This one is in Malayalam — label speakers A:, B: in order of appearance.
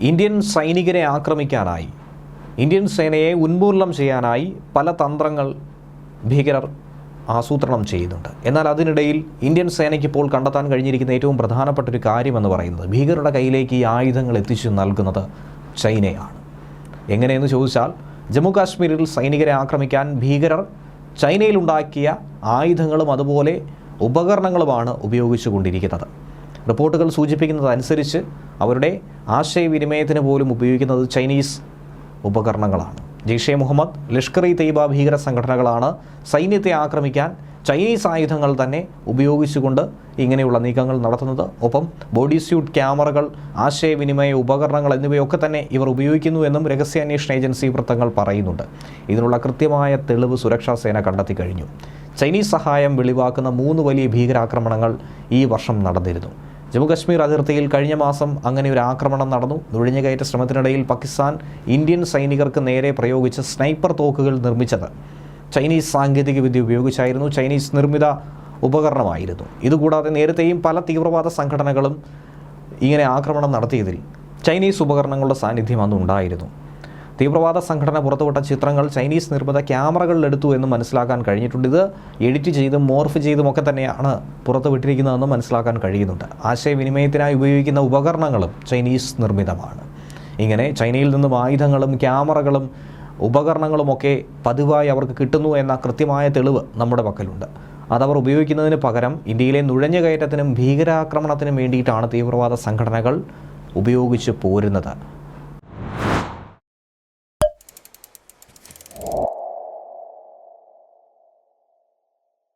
A: ഇന്ത്യൻ സൈനികരെ ആക്രമിക്കാനായി ഇന്ത്യൻ സേനയെ ഉന്മൂലനം ചെയ്യാനായി പല തന്ത്രങ്ങൾ ഭീകരർ ആസൂത്രണം ചെയ്യുന്നുണ്ട്. എന്നാൽ അതിനിടയിൽ ഇന്ത്യൻ സേനയ്ക്ക് ഇപ്പോൾ കണ്ടെത്താൻ കഴിഞ്ഞിരിക്കുന്ന ഏറ്റവും പ്രധാനപ്പെട്ട ഒരു കാര്യമെന്ന് പറയുന്നത് ഭീകരരുടെ കയ്യിലേക്ക് ഈ ആയുധങ്ങൾ എത്തിച്ചു നൽകുന്നത് ചൈനയാണ്. എങ്ങനെയെന്ന് ചോദിച്ചാൽ ജമ്മു കാശ്മീരിൽ സൈനികരെ ആക്രമിക്കാൻ ഭീകരർ ചൈനയിലുണ്ടാക്കിയ ആയുധങ്ങളും അതുപോലെ ഉപകരണങ്ങളുമാണ് ഉപയോഗിച്ചു കൊണ്ടിരിക്കുന്നത് റിപ്പോർട്ടുകൾ സൂചിപ്പിക്കുന്നതനുസരിച്ച് അവരുടെ ആശയവിനിമയത്തിന് പോലും ഉപയോഗിക്കുന്നത് ചൈനീസ് ഉപകരണങ്ങളാണ്. ജെയ്ഷെ മുഹമ്മദ് ലഷ്കർ ഇ തയ്യബ ഭീകര സംഘടനകളാണ് സൈന്യത്തെ ആക്രമിക്കാൻ ചൈനീസ് ആയുധങ്ങൾ തന്നെ ഉപയോഗിച്ചുകൊണ്ട് ഇങ്ങനെയുള്ള നീക്കങ്ങൾ നടത്തുന്നത്. ഒപ്പം ബോഡി സ്യൂട്ട് ക്യാമറകൾ ആശയവിനിമയ ഉപകരണങ്ങൾ എന്നിവയൊക്കെ തന്നെ ഇവർ ഉപയോഗിക്കുന്നു എന്നും രഹസ്യാന്വേഷണ ഏജൻസി വൃത്തങ്ങൾ പറയുന്നുണ്ട്. ഇതിനുള്ള കൃത്യമായ തെളിവ് സുരക്ഷാ സേന കണ്ടെത്തി കഴിഞ്ഞു. ചൈനീസ് സഹായം വെളിവാക്കുന്ന മൂന്ന് വലിയ ഭീകരാക്രമണങ്ങൾ ഈ വർഷം നടന്നിരുന്നു. ജമ്മുകശ്മീർ അതിർത്തിയിൽ കഴിഞ്ഞ മാസം അങ്ങനെ ഒരു ആക്രമണം നടന്നു. നുഴഞ്ഞുകയറ്റ ശ്രമത്തിനിടയിൽ പാകിസ്ഥാൻ ഇന്ത്യൻ സൈനികർക്ക് നേരെ പ്രയോഗിച്ച സ്നൈപ്പർ തോക്കുകൾ നിർമ്മിച്ചത്. ചൈനീസ് സാങ്കേതികവിദ്യ ഉപയോഗിച്ചായിരുന്നു ചൈനീസ് നിർമ്മിത ഉപകരണമായിരുന്നു. ഇതുകൂടാതെ നേരത്തെയും പല തീവ്രവാദ സംഘടനകളും ഇങ്ങനെ ആക്രമണം നടത്തിയതിൽ ചൈനീസ് ഉപകരണങ്ങളുടെ സാന്നിധ്യം അന്ന് ഉണ്ടായിരുന്നു തീവ്രവാദ സംഘടന പുറത്തുവിട്ട ചിത്രങ്ങൾ ചൈനീസ് നിർമ്മിത ക്യാമറകളിലെടുത്തു എന്ന് മനസ്സിലാക്കാൻ കഴിഞ്ഞിട്ടുണ്ട്. ഇത് എഡിറ്റ് ചെയ്തും മോർഫ് ചെയ്തും ഒക്കെ തന്നെയാണ് പുറത്തുവിട്ടിരിക്കുന്നതെന്ന് മനസ്സിലാക്കാൻ കഴിയുന്നുണ്ട്. ആശയവിനിമയത്തിനായി ഉപയോഗിക്കുന്ന ഉപകരണങ്ങളും ചൈനീസ് നിർമ്മിതമാണ്. ഇങ്ങനെ ചൈനയിൽ നിന്നും ആയുധങ്ങളും ക്യാമറകളും ഉപകരണങ്ങളുമൊക്കെ പതിവായി അവർക്ക് കിട്ടുന്നു എന്ന കൃത്യമായ തെളിവ് നമ്മുടെ പക്കലുണ്ട്. അതവർ ഉപയോഗിക്കുന്നതിന് പകരം ഇന്ത്യയിലെ നുഴഞ്ഞുകയറ്റത്തിനും ഭീകരാക്രമണത്തിനും വേണ്ടിയിട്ടാണ് തീവ്രവാദ സംഘടനകൾ ഉപയോഗിച്ച് പോരുന്നത്.